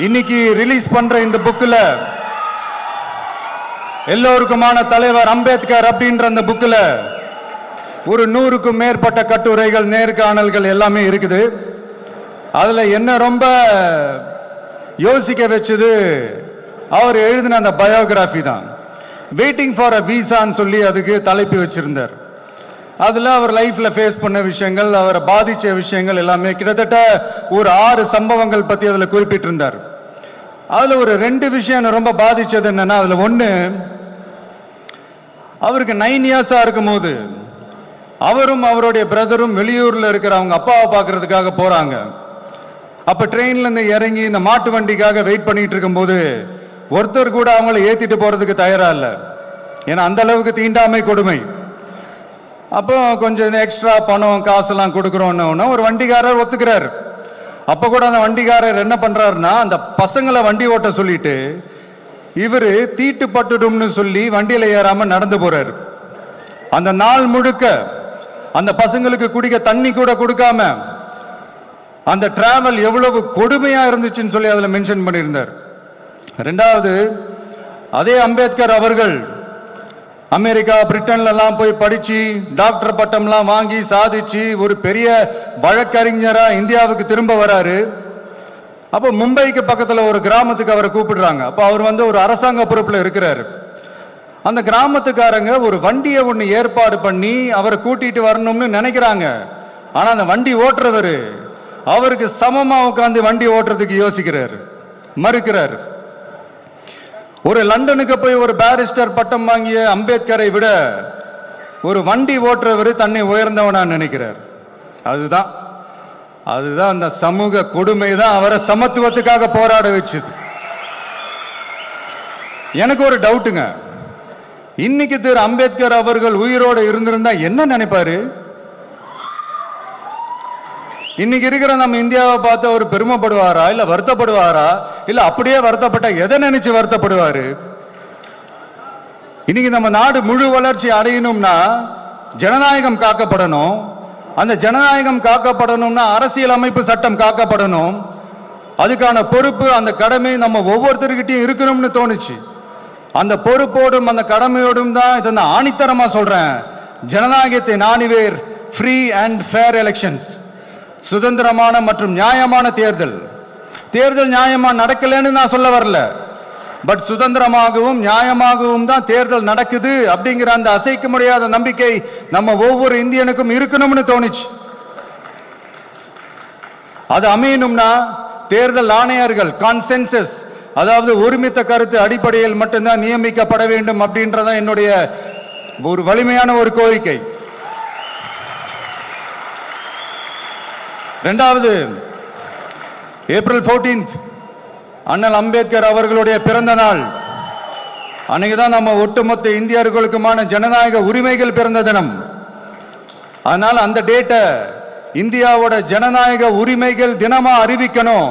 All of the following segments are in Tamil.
இன்னைக்கு ரிலீஸ் பண்ற இந்த புக்கில் எல்லோருக்குமான தலைவர் அம்பேத்கர் அப்படின்ற அந்த புக்கில் ஒரு நூறுக்கும் மேற்பட்ட கட்டுரைகள் நேர்காணல்கள் எல்லாமே இருக்குது. அதில் என்ன ரொம்ப யோசிக்க வச்சது அவர் எழுதின அந்த பயோகிராஃபி தான். வெயிட்டிங் ஃபார் அ விசான்னு சொல்லி அதுக்கு தலைப்பு வச்சிருந்தார். அதில் அவர் லைஃப்பில் ஃபேஸ் பண்ண விஷயங்கள் அவரை பாதித்த விஷயங்கள் எல்லாமே கிட்டத்தட்ட ஒரு ஆறு சம்பவங்கள் பற்றி அதில் குறிப்பிட்டிருந்தார். அதில் ஒரு ரெண்டு விஷயம் என்னை ரொம்ப பாதித்தது என்னென்னா அதில் ஒன்று அவருக்கு நைன் இயர்ஸா இருக்கும்போது அவரும் அவருடைய பிரதரும் வெளியூரில் இருக்கிற அவங்க அப்பாவை பார்க்கறதுக்காக போகிறாங்க அப்போ ட்ரெயின்லேருந்து இறங்கி இந்த மாட்டு வண்டிக்காக வெயிட் பண்ணிகிட்டு இருக்கும்போது ஒருத்தர் கூட அவங்கள ஏற்றிட்டு போகிறதுக்கு தயாராக இல்லை. ஏன்னா அந்த அளவுக்கு தீண்டாமை கொடுமை. அப்போ கொஞ்சம் எக்ஸ்ட்ரா பணம் காசெல்லாம் கொடுக்குறோன்னு ஒரு வண்டிக்காரர் ஒத்துக்கிறார். அப்போ கூட அந்த வண்டிக்காரர் என்ன பண்ணுறாருன்னா அந்த பசங்களை வண்டி ஓட்ட சொல்லிட்டு இவர் தீட்டு பட்டுடும்னு சொல்லி வண்டியில் ஏறாமல் நடந்து போகிறார் அந்த நாள் முழுக்க அந்த பசங்களுக்கு குடிக்க தண்ணி கூட கொடுக்காம அந்த டிராவல் எவ்வளவு கொடுமையாக இருந்துச்சுன்னு சொல்லி அதில் மென்ஷன் பண்ணியிருந்தார். ரெண்டாவது அதே அம்பேத்கர் அவர்கள் அமெரிக்கா பிரிட்டன்லாம் போய் படிச்சு டாக்டர் பட்டம்லாம் வாங்கி சாதிச்சு ஒரு பெரிய வழக்கறிஞரா இந்தியாவுக்கு திரும்ப வராரு. அப்போ மும்பைக்கு பக்கத்துல ஒரு கிராமத்துக்கு அவரை கூப்பிடுறாங்க. அப்போ அவர் வந்து ஒரு அரசாங்க பொறுப்புல இருக்கிறாரு. அந்த கிராமத்துக்காரங்க ஒரு வண்டியை ஒண்ணு ஏற்பாடு பண்ணி அவரை கூட்டிட்டு வரணும்னு நினைக்கிறாங்க. ஆனா அந்த வண்டி ஓட்டுறவரு அவருக்கு சமமா உட்காந்து வண்டி ஓட்டுறதுக்கு யோசிக்கிறாரு. மறுக்கிறாரு. ஒரு லண்டனுக்கு போய் ஒரு பாரிஸ்டர் பட்டம் வாங்கிய அம்பேத்கரை விட ஒரு வண்டி ஓட்டுறவர் தன்னை உயர்ந்தவனா நினைக்கிறார். அதுதான் அதுதான் அந்த சமூக கொடுமை தான் அவரை சமத்துவத்துக்காக போராட வச்சுது. எனக்கு ஒரு டவுட்டுங்க இன்னைக்கு திரு அம்பேத்கர் அவர்கள் உயிரோடு இருந்திருந்தா என்ன நினைப்பாரு? இன்னைக்கு இருக்கிற நம்ம இந்தியாவை பார்த்து அவர் பெருமைப்படுவாரா இல்ல வருத்தப்படுவாரா? இல்ல அப்படியே வருத்தப்பட்ட எதை நினைச்சு வருத்தப்படுவாரு? இன்னைக்கு நம்ம நாடு முழு வளர்ச்சி அடையணும்னா ஜனநாயகம் காக்கப்படணும். அந்த ஜனநாயகம் காக்கப்படணும்னா அரசியல் அமைப்பு சட்டம் காக்கப்படணும். அதுக்கான பொறுப்பு அந்த கடமை நம்ம ஒவ்வொருத்தருக்கிட்டையும் இருக்கணும்னு தோணுச்சு. அந்த பொறுப்போடும் அந்த கடமையோடும் தான் இதை நான் ஆணித்தரமா சொல்றேன். ஜனநாயகத்தை நாணிவேர் ஃப்ரீ அண்ட் ஃபேர் எலெக்ஷன்ஸ் சுதந்திரமான மற்றும் நியாயமான தேர்தல். தேர்தல் நியாயமா நடக்கலன்னு நான் சொல்ல வரல. பட் சுதந்திரமாகவும் நியாயமாகவும் தான் தேர்தல் நடக்குது அப்படிங்கிற அந்த அசைக்க முடியாத நம்பிக்கை நம்ம ஒவ்வொரு இந்தியனுக்கும் இருக்கணும்னு தோணுச்சு. அது அமையணும்னா தேர்தல் ஆணையர்கள் கான்சென்சஸ் அதாவது ஒருமித்த கருத்து அடிப்படையில் மட்டும்தான் நியமிக்கப்பட வேண்டும் அப்படின்றதான் என்னுடைய ஒரு வலிமையான ஒரு கோரிக்கை. ரெண்டாவது ஏப்ரல் 14th அண்ணல் அம்பேத்கர் அவர்களுடைய பிறந்த நாள். அன்னைக்கு தான் நம்ம ஒட்டுமொத்த இந்தியர்களுக்குமான ஜனநாயக உரிமைகள் பிறந்த தினம். அதனால அந்த டேட்டை இந்தியாவோட ஜனநாயக உரிமைகள் தினமா அறிவிக்கணும்.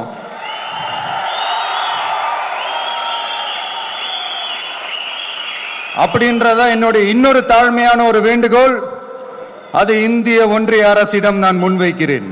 அப்படின்றத என்னுடைய இன்னொரு தாழ்மையான ஒரு வேண்டுகோள். அது இந்திய ஒன்றிய அரசிடம் நான் முன்வைக்கிறேன்.